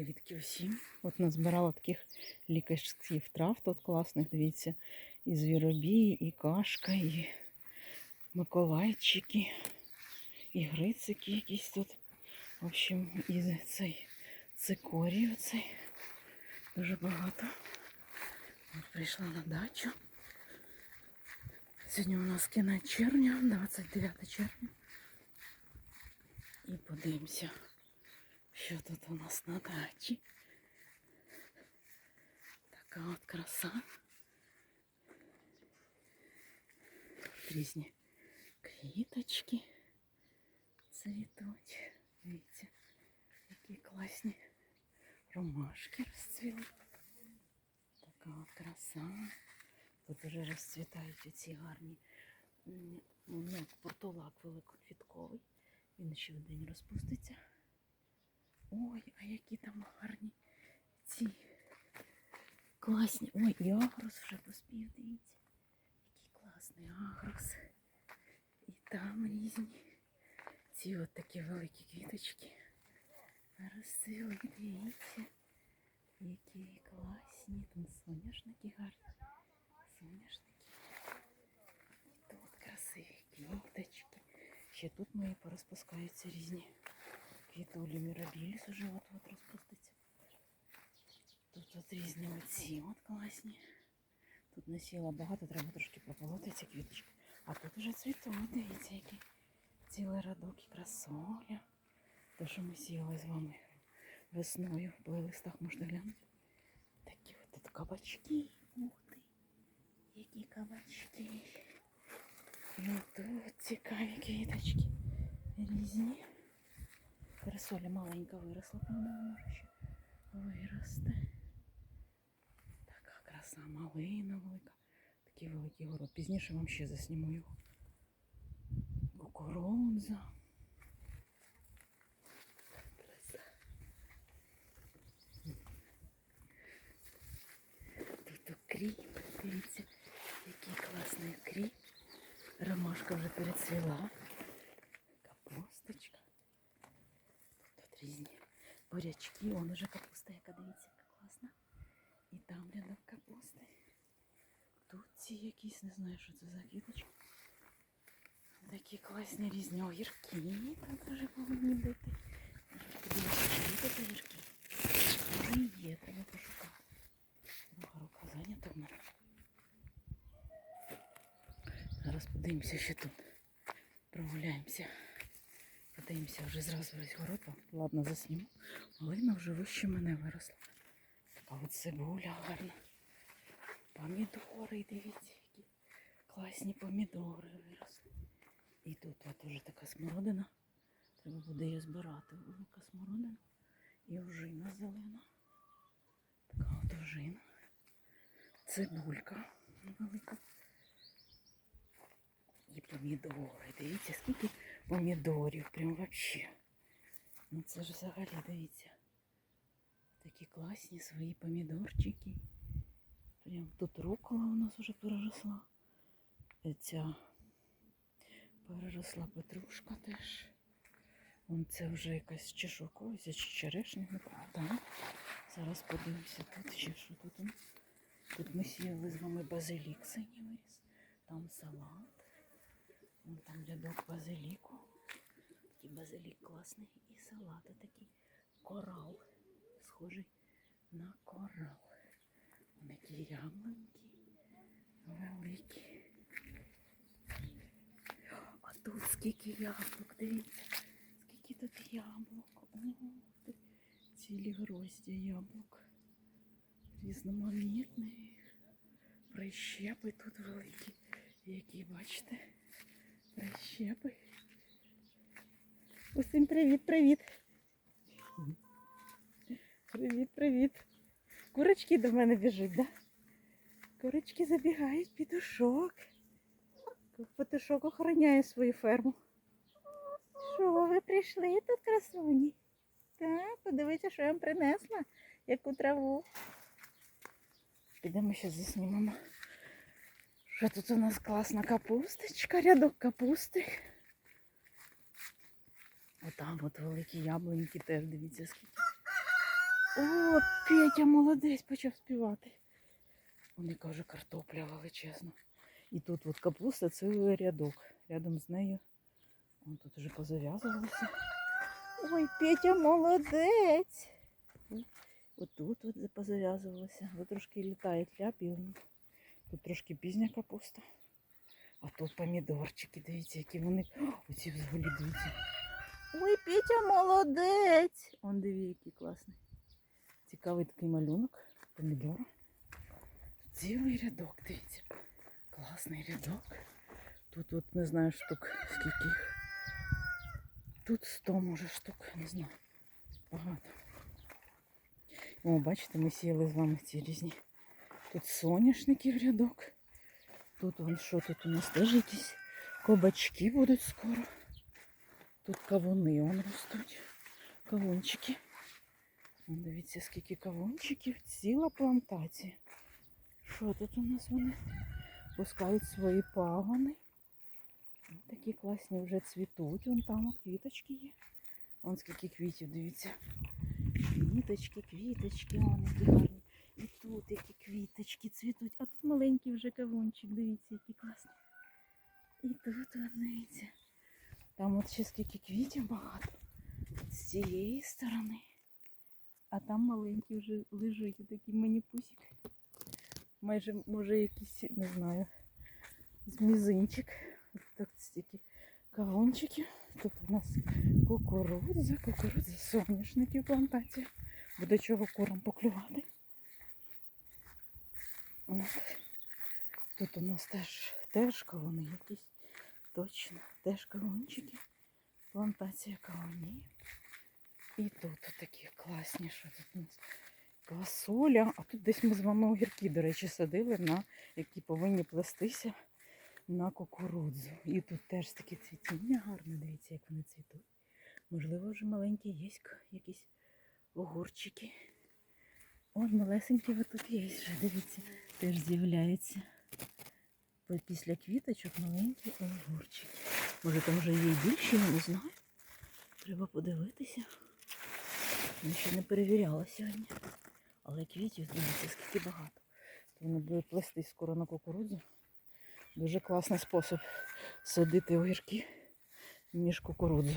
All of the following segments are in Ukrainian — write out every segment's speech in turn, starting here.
Привітки усім. От назбирала таких лікарських трав тут класних, дивіться. І звіробій, і кашка, і миколайчики, і грицики якісь тут. В общем, і цей цикорій оцей. Дуже багато. От прийшла на дачу. Сьогодні у нас кінець червня, 29 червня. І подивимося, що тут у нас на дачі. Така от краса. Різні квіточки цвітуть. Дивіться, які класні ромашки розцвіли. Така от краса. Тут вже розцвітають оці гарні ну, портулак великоквітковий. Він ще в день розпуститься. Ой, а які там гарні ці класні. Ой, і агрос вже поспів, дивіться. Який класний агрос. І там різні. Ці от такі великі квіточки. Розцвіли, дивіться. Які класні. Там соняшники гарні. Соняшники. І тут красиві квіточки. Ще тут мої порозпускаються різні квітулі мірабіліс уже от-от розпуститься. Тут от різні оці от класні. Тут насіла багато, треба трошки прополоти ці квіточки. А тут уже цвітуть, дивіться, який цілий радок і красоля. Те, що ми сіяли з вами весною в плейлистах можна глянути. Такі от тут кабачки. Ух ти! Які кабачки. Ну тут цікаві квіточки. Різні. Красоля маленька виросла, по-моєму, ще виросте. Така краса малина велика. Такий великий город. Пізніше вам ще засніму його. Кукурудза. Краса. Тут укріп, дивіться, який класний укріп. Ромашка вже перецвіла. Капусточка. Тут різні бурячки. Вон уже капуста, яка дивіться, яка класна. І там рядок капусти. Тут ці якісь, не знаю, що це за квіточки. Такі класні різні огірки. Тут вже повинні бути. Подивіться, огірки. І є, треба пошукати. Друга рука зайнята в мене. Зараз подивимося, що тут. Прогуляємося. Подивимося вже зразу весь город. Ладно, засніму. Малина вже вище мене виросла. Така от цибуля гарна. Помідори, дивіться, які класні помідори виросли. І тут от уже така смородина. Треба буде її збирати. Велика смородина. І ожина зелена. Така от ожина. Цибулька велика. І помідори. Дивіться, скільки помідорів. Прям вообще. Ну це ж взагалі, дивіться. Такі класні свої помідорчики. Прям тут рукола у нас вже переросла. Ця переросла петрушка теж. Вон це вже якась чи шовковиця, чи черешня, не пам'ятаю. Зараз подивимося тут ще що тут. Тут ми сіяли з вами базилік синій виріс. Там салат. Вон там рядок базиліку. Такий базилік класний. І салат такий корал. Схожий на корал. Вон які яблуньки великі. А тут скільки яблук, дивіться. Скільки тут яблук. Цілі грозді яблук. Різноманітних. Прищепи тут великі. Які, бачите? Прищепи. Усім привіт, привіт. Привіт, привіт. Курочки до мене біжуть, да? Курочки забігають петушок. Петушок охороняє свою ферму. Що, ви прийшли тут, красуні? Так, подивіться, що я вам принесла, яку траву. Підемо ще заснімемо. Що тут у нас класна капусточка, рядок капусти. Отам от великі яблуньки теж, дивіться скільки. О, Петя молодець почав співати. Вони каже, картопля величезна. І тут от капуста цілий рядок. Рядом з нею. Вон тут вже позав'язувалося. Ой, Петя молодець. Отут от позав'язувалося. Ось трошки літає тля півні. Тут трошки пізня капуста. А тут помідорчики, дивіться, які вони. О, Оці взагалі дивіться. Ой, Петя молодець. Он диві, який класний. Цікавий такий малюнок. Помідор. Цілий рядок, дивіться. Класний рядок. Тут от не знаю штук скільки. їх. Тут 100 може штук, не знаю. Багато. О, бачите, ми сіяли з вами ці різні. Тут соняшники в рядок. Тут вон що тут у нас теж якісь кабачки будуть скоро. Тут кавуни вон ростуть. Кавунчики. Вон дивіться, скільки кавунчиків, ціла плантація. Що тут у нас вони? Пускають свої пагони. Ось такі класні вже цвітуть. Вон там от квіточки є. Вон скільки квітів, дивіться. Квіточки, квіточки, вон які. І тут які квіточки цвітуть. А тут маленький вже кавунчик, дивіться, який класний. І тут дивіться. Там от ще скільки квітів багато. З цієї сторони. А там маленький вже лежить такий мені-пусик. Майже, може, якийсь, не знаю, з мізинчик. Ось так стільки кавунчиків. Тут у нас кукурудза, кукурудза, соняшників плантація. Буде чого курам поклювати. Тут у нас теж, теж кавуни якісь. Точно, теж кавунчики. Плантація кавунів. І тут такі класні, що тут у нас квасоля. А тут десь ми з вами огірки, до речі, садили, на, які повинні плестися на кукурудзу. І тут теж таке цвітіння гарне, дивіться, як вони цвітуть. Можливо, вже маленькі є якісь огурчики. От малесенькі ви тут є вже, дивіться, теж з'являються. По- Після квіточок маленькі огурчики. Може там вже є більше, я не знаю. Треба подивитися. Я ще не перевіряла сьогодні. Але квітів, дивіться, скільки багато. То вони будуть плестись скоро на кукурудзу. Дуже класний спосіб садити огірки між кукурудзою.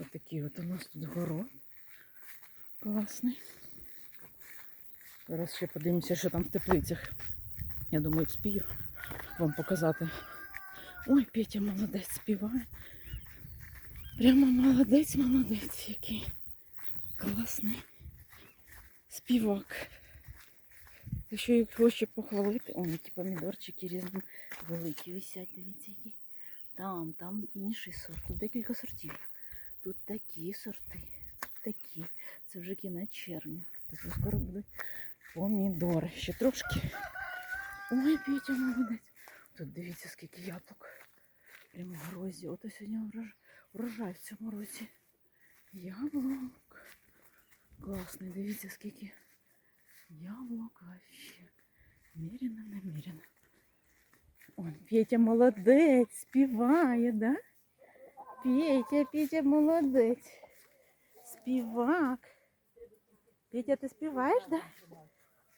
Ось такий от у нас тут город. Класний. Зараз ще подивимося, що там в теплицях. Я думаю, вспію вам показати. Ой, Петя молодець співає. Прямо молодець, молодець який. Класний співак. Якщо їх хоче похвалити, о, які помідорчики різні великі висять, дивіться, які. Там, там інший сорт. Тут декілька сортів. Тут такі сорти, тут такі. Це вже кінець червня. Тут скоро будуть помідори. Ще трошки. Ой, Петя, молодець. Тут дивіться, скільки яблук. Прямо в грозі. Ото сьогодні врожай, врожай в цьому році. Яблук. Класний, дивіться, скільки яблук вообще. Міряно, наміряно. Он, Петя молодець, співає, да? Петя, Петя молодець. Співак. Петя, ти співаєш, да?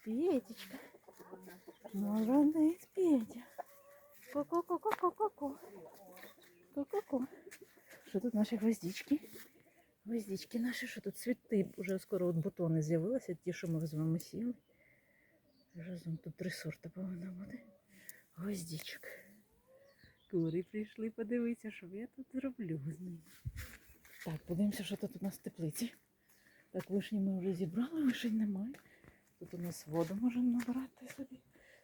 Петечка. Молодець, Петя. Ко-ко-ко-ко-ко-ко. Ко-ко-ко. Що тут наші гвоздички? Гвоздички наші, що тут цвіти, вже скоро от бутони з'явилися, ті, що ми з вами сіли. Разом тут три сорти повинно бути. Гвоздичок. Кури прийшли подивитися, що я тут зроблю з ними. Так, подивимося, що тут у нас в теплиці. Так, вишні ми вже зібрали, вишень немає. Тут у нас воду можемо набирати собі,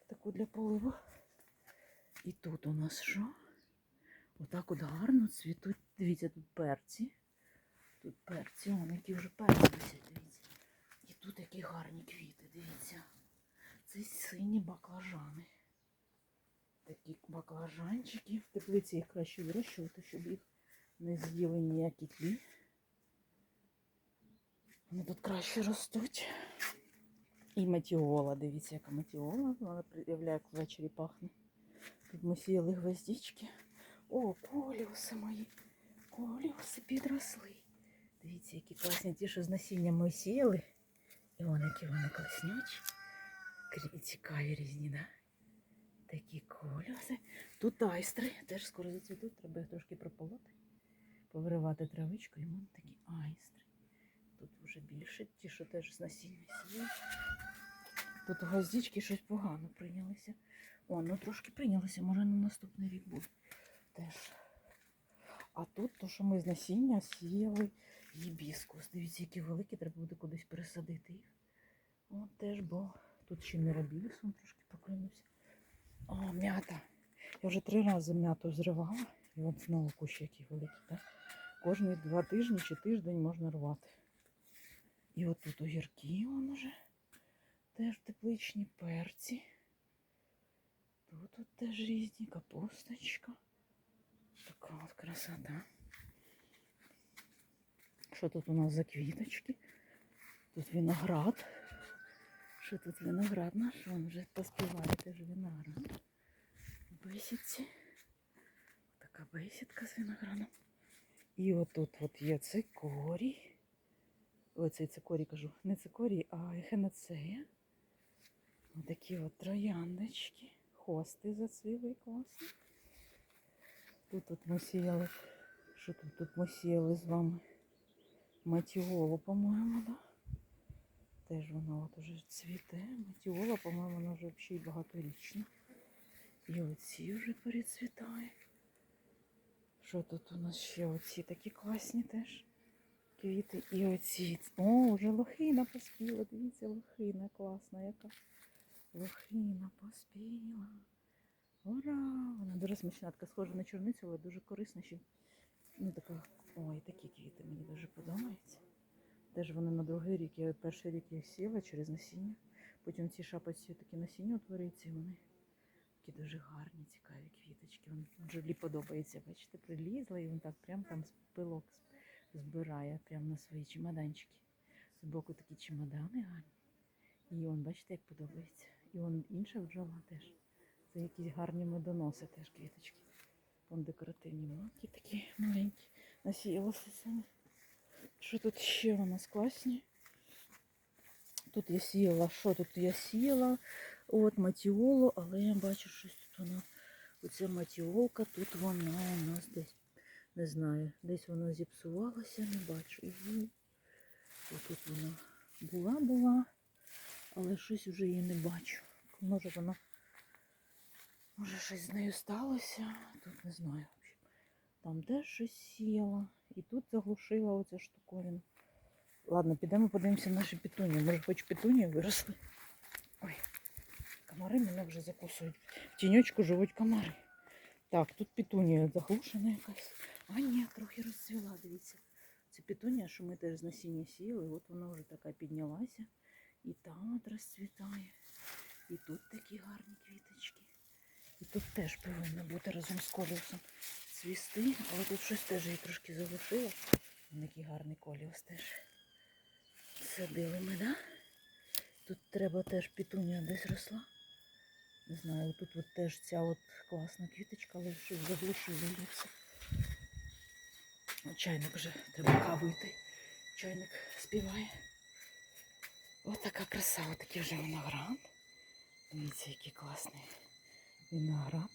таку для поливу. І тут у нас що? Отак от гарно цвітуть. Дивіться, тут перці. Тут перці, вон, які вже перці висять, дивіться. І тут які гарні квіти, дивіться. Це сині баклажани. Такі баклажанчики. В теплиці їх краще вирощувати, щоб їх не з'їли ніякі тлі. Вони тут краще ростуть. І матіола, дивіться, яка матіола. Вона проявляє, як ввечері пахне. Тут ми сіяли гвоздички. О, коліуси мої. Коліуси підросли. Дивіться, які класні ті, що з насіння ми сіяли. І вони які вони класнючі. Цікаві різні, да? Такі кольоси. Тут айстри теж скоро зацвітуть, треба їх трошки прополоти, повиривати травичку, і вон такі айстри. Тут вже більше, ті, що теж з насіння сіли. Тут гвоздички щось погано прийнялися. О, ну трошки прийнялися, може на наступний рік буде теж. А тут то, що ми з насіння сіяли гібіскус. Дивіться, які великі, треба буде кудись пересадити їх. О, теж, бо тут ще не робілись, він трошки проклюнувся. О, м'ята. Я вже три рази м'яту зривала. І от знову кущі які великі, так? Кожні два тижні чи тиждень можна рвати. І от тут огірки вон уже. Теж тепличні перці. Тут от теж різні капусточка. Така от красота. Що тут у нас за квіточки? Тут виноград. Що тут виноград наш? Вон вже поспіває теж виноград. Бесідці. Така бесідка з виноградом. І отут от є цикорій. Оцей цикорій кажу. Не цикорій, а ехенецея. Ось такі от трояндочки. Хости зацвіли класно. Тут от ми сіяли. Що тут? Тут ми сіяли з вами матіолу, по-моєму, да? Теж вона от уже цвіте. Матіола, по-моєму, вона вже взагалі багаторічна. І оці вже перецвітають. Що тут у нас ще? Оці такі класні теж квіти. І оці. О, вже лохина поспіла. Дивіться, лохина класна яка. Лохина поспіла. Ура! Вона дуже смачна, така схожа на чорницю, але дуже корисна ще. Ну, така, ой, такі квіти мені дуже подобаються. Теж вони на другий рік. Я перший рік їх сіла через насіння. Потім ці шапочці такі насіння утворюються, і вони такі дуже гарні, цікаві квіточки. Вон Джулі подобається, бачите, прилізла і він так прям там з пилок збирає, прямо на свої чемоданчики. Збоку такі чемодани гарні. І он, бачите, як подобається. І он інша бджола теж. Це якісь гарні медоноси теж квіточки. Вон декоративні маки такі маленькі. Насіялося самі. Що тут ще у нас класні? Тут я сіяла, що тут я сіяла? От матіолу, але я бачу, щось тут вона. Оця матіолка, тут вона у нас десь, не знаю, десь вона зіпсувалася, не бачу її. Тут вона була, була, але щось вже її не бачу. Може вона, може щось з нею сталося, тут не знаю. Там теж щось сіяла. І тут заглушила оця штуковина. Ладно, підемо подивимося наші петуні. Може, хоч петуні виросли. Ой, комари мене вже закусують. В тіньочку живуть комари. Так, тут петунія заглушена якась. А ні, трохи розцвіла, дивіться. Це петунія, що ми теж з насіння сіяли. От вона вже така піднялася. І там от розцвітає. І тут такі гарні квіточки. І тут теж повинно бути разом з коліусом цвісти, але тут щось теж її трошки залишило. Який гарний коліус теж. Садили ми, да? Тут треба теж пітунія десь росла. Не знаю, тут от теж ця от класна квіточка, але щось заглушило її все. О, Чайник вже треба каву. Чайник співає. Ось така краса, ось такий вже виноград. Дивіться, який класний виноград.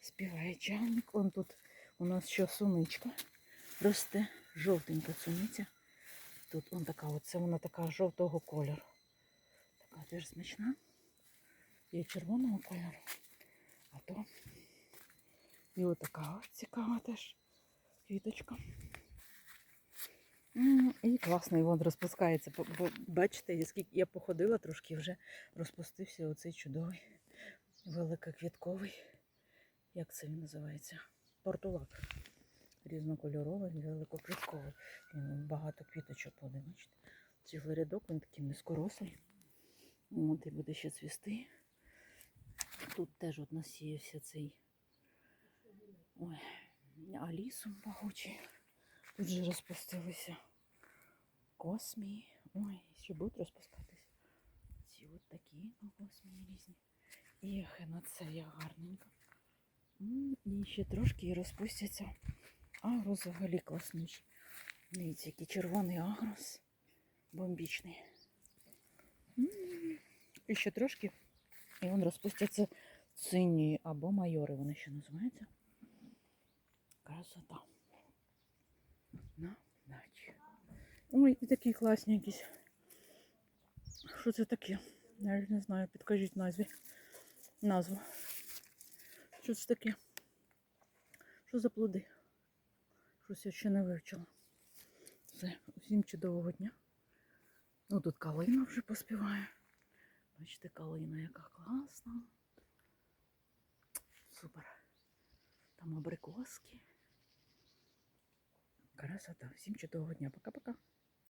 Співає чайник. Он тут у нас ще суничка росте. Жовтенька суниця. Тут он така, оце вона така жовтого кольору. Така теж смачна. Є червоного кольору. А то і отака цікава теж квіточка. І класно, і вон розпускається. Бачите, скільки я походила, трошки вже розпустився оцей чудовий великоквітковий. Як це він називається? Портулак. Різнокольоровий, великоквітковий. Багато квіточок буде, бачите. Цілий рядок, він такий низькорослий. От і буде ще цвісти. Тут теж от насіявся цей ой, алісум пагучий. Тут же розпустилися космії. Ой, ще будуть розпускатись. Ці от такі ну, космії різні. І ехенацея гарненька. М, І ще трошки і розпустяться. А взагалі класніші. Дивіться, який червоний агрос. Бомбічний. І ще трошки. І він розпустяться сині або майори, вони ще називаються. Красота. На дачі. Ой, і такі класні якісь. Що це таке? Навіть не знаю, підкажіть назві. Назву. Що це таке? Що за плоди? Щось я ще не вивчила. Все, усім чудового дня. Ну тут калина вже поспіває. Бачите, калина яка класна. Супер. Там абрикоски. Красота. Всім чудового дня. Пока-пока.